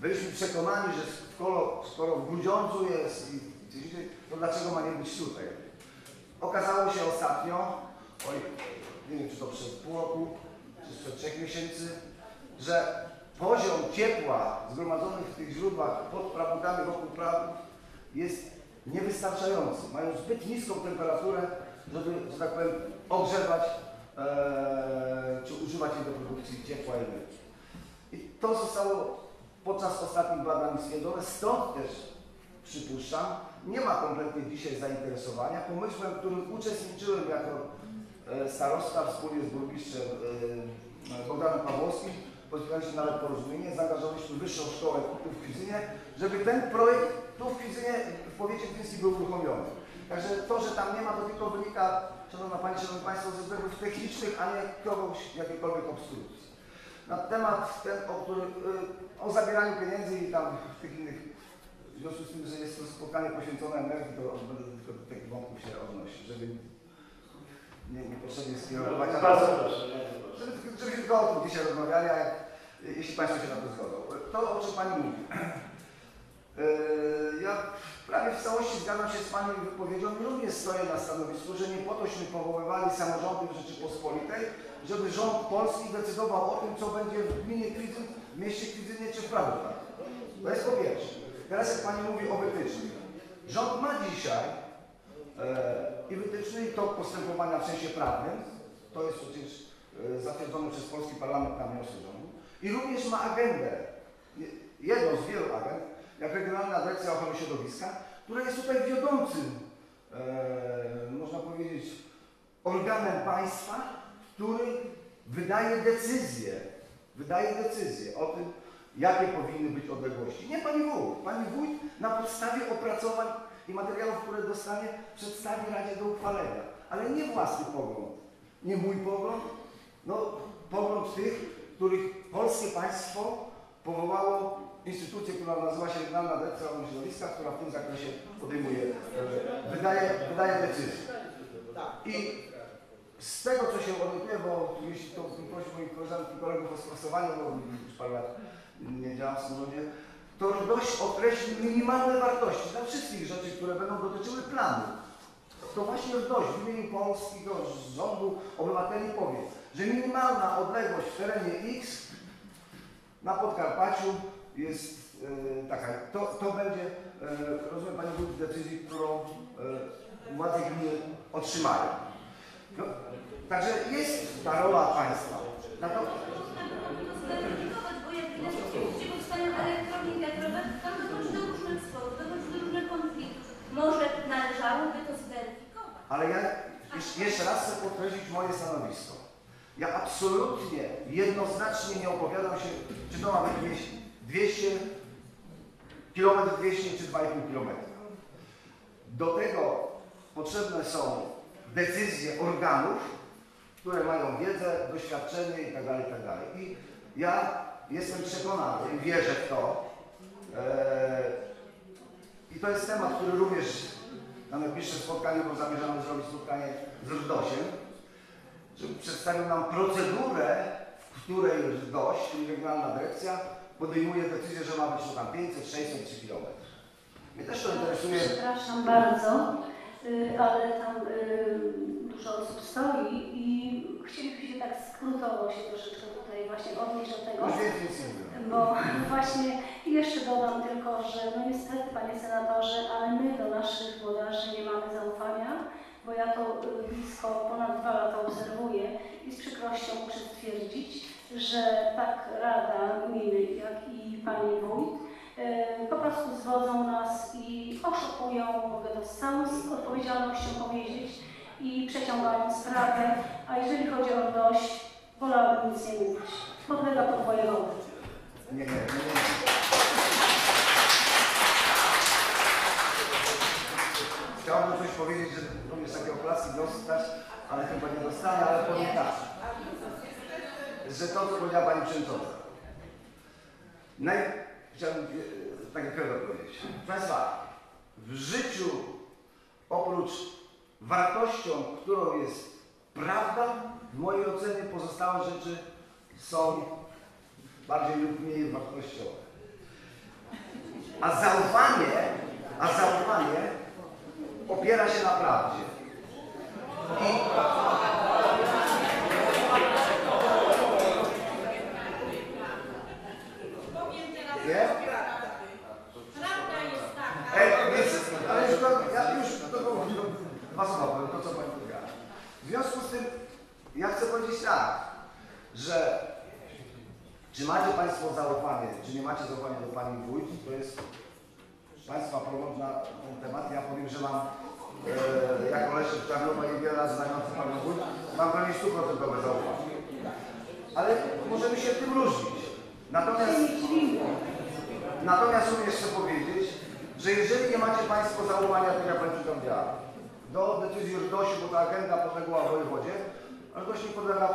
byliśmy przekonani, że skoro, skoro w Grudziądzu jest, i, to dlaczego ma nie być tutaj? Okazało się ostatnio, oj, nie wiem czy to przed pół roku, czy sprzed trzech miesięcy, że poziom ciepła zgromadzonych w tych źródłach pod prawnikami wokół praw jest niewystarczający. Mają zbyt niską temperaturę, żeby, że tak powiem, ogrzewać e, czy używać jej do produkcji ciepła i energii. I to zostało podczas ostatnich badań stwierdzone, stąd też przypuszczam, nie ma kompletnie dzisiaj zainteresowania pomysłem, w którym uczestniczyłem jako e, starosta wspólnie z burmistrzem e, Bogdanem Pawłowskim, podpisaliśmy nawet porozumienie, zaangażowaliśmy Wyższą Szkołę tu w Kwizynie, żeby ten projekt tu w Kwizynie, w powiecie kwizyńskim był uruchomiony. Także to, że tam nie ma, to tylko wynika, Szanowna Pani, Szanowni Państwo, ze względów technicznych, a nie kogoś, jakiejkolwiek obstrukcji. Na temat ten, o, który, y, o zabieraniu pieniędzy i tam w tych innych, w związku z tym, że jest to spotkanie poświęcone energii, to będę tylko do wątków się odnosić, żeby nie, niepotrzebnie skierować. Bardzo proszę, bardzo proszę. Żeby, żebyśmy tylko o tym dzisiaj rozmawiali, a jeśli Państwo się na to zgodzą. To, o czym Pani mówi. Yy, Ja prawie w całości zgadzam się z Pani wypowiedzią i również stoję na stanowisku, że nie po tośmy powoływali samorządy Rzeczypospolitej, żeby rząd polski decydował o tym, co będzie w gminie Kwidzyn, w mieście Kwidzynie czy w Prawdach. To jest po pierwsze. Teraz jak Pani mówi o wytycznych. Rząd ma dzisiaj e, i wytyczne, i to postępowania w sensie prawnym, to jest przecież e, zatwierdzone przez polski parlament na wniosek rządu, i również ma agendę, je- jedną z wielu agent, jak Regionalna Dyrekcja Ochrony Środowiska, która jest tutaj wiodącym, e, można powiedzieć, organem państwa, który wydaje decyzje, wydaje decyzje o tym, jakie powinny być odległości. Nie Pani Wójt. Pani Wójt na podstawie opracowań i materiałów, które dostanie, przedstawi Radzie do uchwalenia. Ale nie własny pogląd, nie mój pogląd, no pogląd tych, których polskie państwo powołało instytucję, która nazywa się Regionalna Dyrekcja Ochrony Środowiska, która w tym zakresie podejmuje, e, wydaje, wydaje decyzje. I z tego, co się orientuję, bo jeśli to prosił moich koleżanek i kolegów o sprostowanie, bo już parę lat nie działam w samorządzie, to RDOŚ określi minimalne wartości dla wszystkich rzeczy, które będą dotyczyły planu. To właśnie RDOŚ w imieniu polskiego rządu obywateli powie, że minimalna odległość w terenie X na Podkarpaciu jest e, taka. To, to będzie, e, rozumiem Pani Wójt, decyzji, którą e, władze gminy otrzymają. No, także jest ta rola państwa. Różnych konfliktów. Może należałoby to zweryfikować. Ale ja jeszcze raz chcę podkreślić moje stanowisko. Ja absolutnie, jednoznacznie nie opowiadam się, czy to ma być 200 km 200 czy 2,5 km. Do tego potrzebne są decyzje organów, które mają wiedzę, doświadczenie itd. itd. I ja jestem przekonany wierzę w to. e, I to jest temat, który również na najbliższe spotkanie, bo zamierzamy zrobić spotkanie z żeby przedstawił nam procedurę, w której RDOŚ, czyli Regionalna Dyrekcja, podejmuje decyzję, że ma być to tam 500, 600 czy kilometrów. Mnie też to interesuje. Przepraszam bardzo, y, ale tam y, dużo osób stoi i chcielibyśmy tak skrótowo się troszeczkę tutaj właśnie odnieść do tego. Bo właśnie jeszcze dodam tylko, że no niestety panie senatorze, ale my do naszych włodarzy nie mamy zaufania, bo ja to y, blisko ponad dwa lata obserwuję i z przykrością muszę stwierdzić, że tak Rada Gminy, jak i pani wójt y, po prostu zwodzą nas i oszukują, mogę to z całą odpowiedzialnością powiedzieć, i przeciągają sprawę, a jeżeli chodzi o dość, wolałabym nic nie mówić. Podlega pod wojewodę. Nie, nie, nie. Chciałbym coś powiedzieć, że również takie oklaski dostać, ale chyba nie dostanę, ale powiem tak. Że to, co powiedziała Pani Przewodnicząca. Naj... Chciałbym e, takie kredo powiedzieć. Państwa, w życiu oprócz wartością, którą jest prawda, w mojej ocenie pozostałe rzeczy są bardziej lub mniej wartościowe. A zaufanie, a zaufanie opiera się na prawdzie. I nie? Prawda jest taka. Ale już, ja już do tego do, dwa słowa powiem, to co Pani powiedziała. W związku z tym, ja chcę powiedzieć tak, że czy macie Państwo zaufanie, czy nie macie zaufania do Pani Wójt, to jest Państwa pogląd na ten temat. Ja powiem, że mam, e, jako Leszek Czarnowa i wiele razy znający Panią Wójt, mam prawie 100% zaufanie. Ale możemy się tym różnić. Natomiast Natomiast również chcę powiedzieć, że jeżeli nie macie Państwo zaufania, tak jak Pani powiedziała, do decyzji RDOŚ-u, bo ta agenda podległa wojewodzie, RDOŚ nie podlega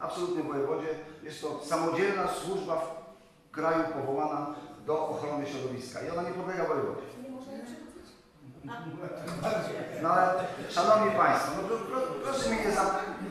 absolutnie wojewodzie. Jest to samodzielna służba w kraju powołana do ochrony środowiska i ona nie podlega wojewodzie. No ale, Szanowni Państwo, no, pro, pro, proszę, mnie nie za,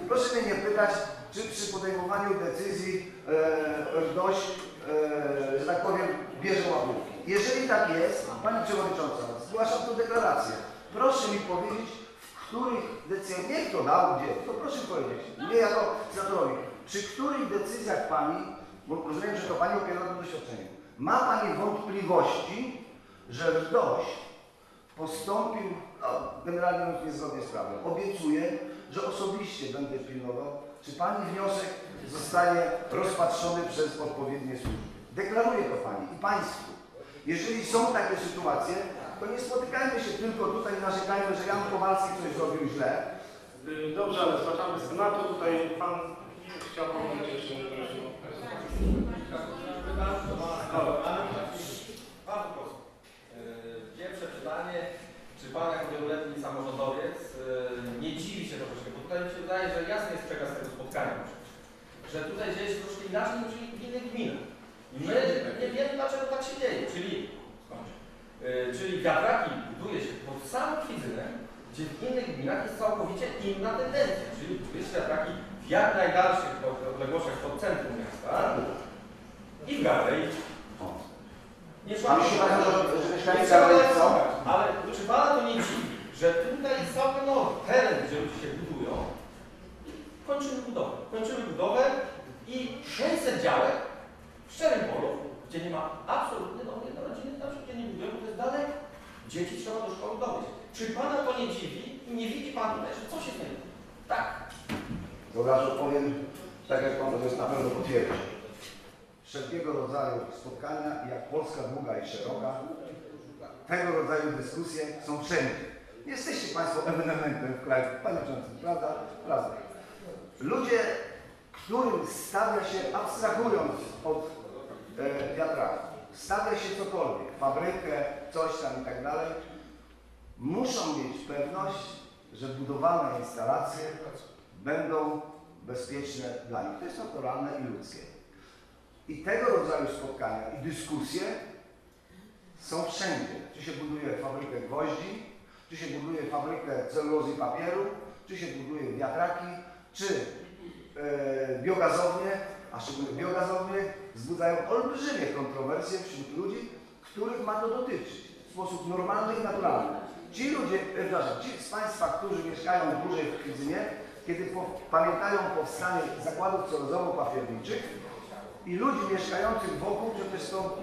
proszę mnie nie pytać, czy przy podejmowaniu decyzji e, RDOŚ, e, że tak powiem, bierze łapówki. Jeżeli tak jest, Pani Przewodnicząca, zgłaszam tę deklarację. Proszę mi powiedzieć, w których decyzjach, nie kto dał, gdzie, to proszę powiedzieć, nie jako senatorowi, przy których decyzjach Pani, bo rozumiem, że to Pani opiera na doświadczeniu, ma Pani wątpliwości, że RDOŚ postąpił, no, generalnie mówiąc niezgodnie z prawem. Obiecuję, że osobiście będę pilnował, czy Pani wniosek zostanie rozpatrzony przez odpowiednie służby. Deklaruję to Pani i Państwu. Jeżeli są takie sytuacje, to nie spotykajmy się tylko tutaj i narzekajmy, że Jan Kowalski coś zrobił źle. Y, Dobrze, ale zwracamy z Senatu. Tutaj pan chciał powiedzieć jeszcze Yy, Pierwsze pytanie, czy Pan jako wieloletni samorządowiec yy, nie dziwi się troszeczkę, bo tutaj mi się wydaje, że jasny jest przekaz tego spotkania, że tutaj dzieje się troszkę inaczej niż w innych gminach. I my nie wiemy dlaczego tak się dzieje, czyli, yy, czyli wiatraki buduje się pod samą Kwizynę, gdzie w innych gminach jest całkowicie inna tendencja, czyli buduje się wiatraki w jak najdalszych odległościach i w Galej, nie A szła myśli Pan, że, mieszkańcy są? ale czy Pana to nie dziwi, że tutaj jest całkiem nowy teren, gdzie ludzie się budują, kończymy budowę. Kończymy budowę i 600 działek w szczerym polu, gdzie nie ma absolutnie domu jednorodzinnych, tam się nie budują, bo to jest daleko. Dzieci trzeba do szkoły dowieść. Czy Pana to nie dziwi i nie widzi Pan tutaj, że coś się zmieni? Tak. Dobra, że powiem, tak jak Pan to jest na pewno potwierdzi. Wszelkiego rodzaju spotkania, jak Polska długa i szeroka, tego rodzaju dyskusje są wszędzie. Jesteście Państwo ewenementem w kraju, Panie Przewodniczący, prawda? Prawda. Ludzie, którym stawia się, abstrahując od e, wiatraków, stawia się cokolwiek, fabrykę, coś tam i tak dalej, muszą mieć pewność, że budowane instalacje będą bezpieczne dla nich. To jest naturalne i ludzkie. I tego rodzaju spotkania i dyskusje są wszędzie. Czy się buduje fabrykę gwoździ, czy się buduje fabrykę celulozy i papieru, czy się buduje wiatraki, czy e, biogazownie, a szczególnie biogazownie wzbudzają olbrzymie kontrowersje wśród ludzi, których ma to dotyczyć w sposób normalny i naturalny. Ci ludzie, e, przepraszam, ci z Państwa, którzy mieszkają dłużej w Kwidzynie, kiedy po, pamiętają powstanie zakładów celulozowo-papierniczych i ludzi mieszkających wokół, przecież to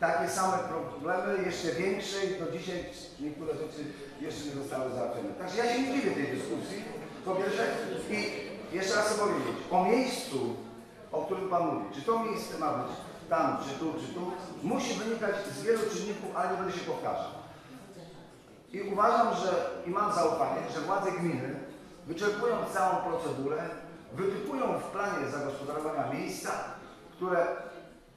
takie same problemy, jeszcze większe i do dzisiaj niektóre rzeczy jeszcze nie zostały załatwione. Także ja się nie dziwię tej dyskusji, po pierwsze. I jeszcze raz chcę powiedzieć, o miejscu, o którym Pan mówi, czy to miejsce ma być tam, czy tu, czy tu, musi wynikać z wielu czynników, ale nie będę się powtarzał. I uważam, że i mam zaufanie, że władze gminy, wyczerpując całą procedurę, wytypują w planie zagospodarowania miejsca, które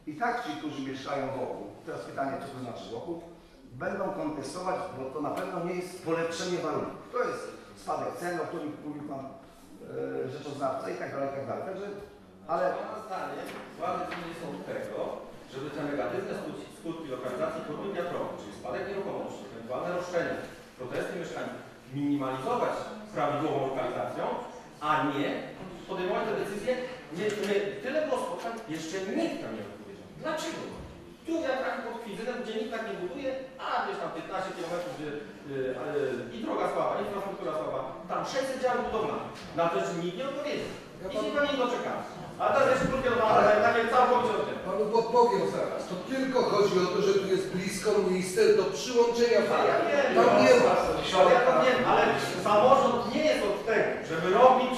i tak ci, którzy mieszkają wokół, teraz pytanie, co to znaczy wokół, będą kontestować, bo to na pewno nie jest polepszenie warunków. To jest spadek cen, o którym mówił Pan e, rzeczoznawca i tak dalej, i tak dalej. Także, ale Pana zdaniem władze gminy są tego, żeby te negatywne skutki, lokalizacji turbin wiatrowych, czyli spadek nieruchomości, ewentualne roszczenia, protesty mieszkańców, minimalizować prawidłową lokalizacją, a nie podejmować te decyzje, nie, tyle było spotkań, jeszcze nikt nam nie odpowiedział. Dlaczego? Tu ja trafię pod gdzie nikt tak nie buduje, a gdzieś tam 15 km gdzie, yy, yy, i droga słaba, infrastruktura słaba, tam 600 działów budowlanych. Na to jeszcze nikt nie odpowiedział. I się pan nie doczekał. A teraz jeszcze drugie ale takie całkowicie o tym. Panu odpowiem zaraz. To tylko chodzi o to, że tu jest blisko miejsce do przyłączenia fali. Ja wiem, tam nie ma. Ja, ja, ja, ale samorząd nie jest od tego, żeby robić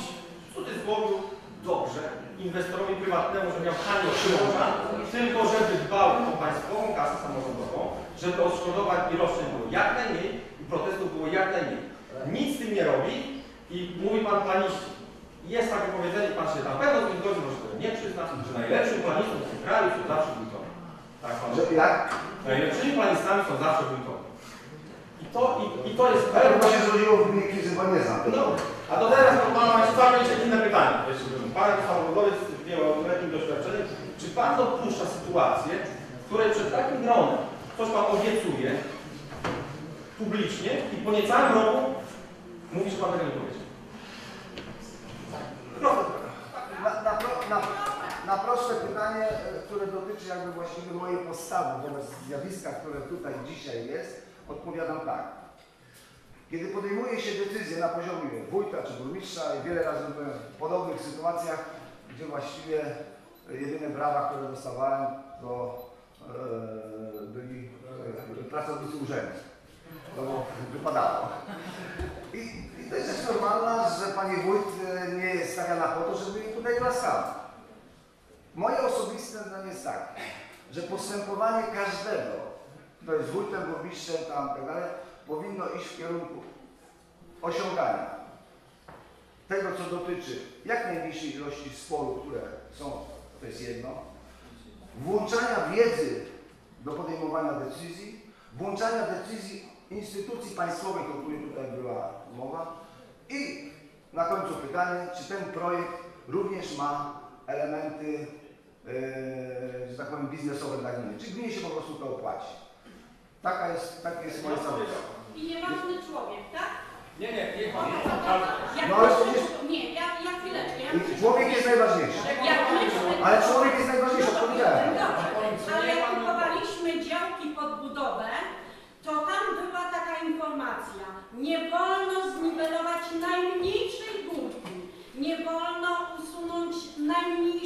dobrze inwestorowi prywatnemu, żeby miał tanio przyłącza, tylko żeby dbał o państwową kasę samorządową, żeby odszkodowań i roszczeń było jak najmniej i protestów było jak najmniej. Nic z tym nie robi i mówi pan planiści. Jest takie powiedzenie, pan się na pewno tym zgodzi, może tego nie przyzna, że najlepszym planistą w tym kraju są zawsze wójtowie. Tak pan Że jak? Najlepszymi planistami są zawsze wójtowie. I to, i, i to jest Ale to się zrodziło w gminie Krizy, bo nie znam. No, a to teraz to pan ma całe jeszcze inne pytanie. Pan samochodowiec z wieloletnim doświadczeniem, czy pan dopuszcza sytuację, w której przed takim gronem ktoś pan obiecuje publicznie i po niecałym roku mówi, że pan tego nie powiedział? Proste. Na, na, na, na proste pytanie, które dotyczy jakby właściwie mojej postawy wobec zjawiska, które tutaj dzisiaj jest, odpowiadam tak. Kiedy podejmuje się decyzję na poziomie wójta czy burmistrza i wiele razy byłem w podobnych sytuacjach, gdzie właściwie jedyne brawa, które dostawałem, to e, byli e, pracownicy urzędu. To wypadało. I, I to jest rzecz normalna, że pani wójt e, nie jest stawiana po to, żeby jej tutaj klaskała. Moje osobiste zdanie jest takie, że postępowanie każdego, kto jest wójtem, burmistrzem, tam tak dalej, powinno iść w kierunku osiągania tego, co dotyczy jak najmniejszej ilości sporów, które są, to jest jedno, włączania wiedzy do podejmowania decyzji, włączania decyzji instytucji państwowych, o której tutaj była mowa i na końcu pytanie, czy ten projekt również ma elementy, yy, że tak powiem, biznesowe dla gminy. Czy gminie się po prostu to opłaci? Taka jest, takie jest moje stanowisko. I nieważny człowiek, tak? Nie, nie, nie. Jak No, ale to myśmy- Nie, ja, ja chwileczkę. Ja I człowiek jest najważniejszy. Jak myśmy... Ale człowiek jest najważniejszy, odpowiedziałem. Dobrze, ale jak kupowaliśmy działki pod budowę, to tam była taka informacja. Nie wolno zniwelować najmniejszej górki. Nie wolno usunąć najmniejszego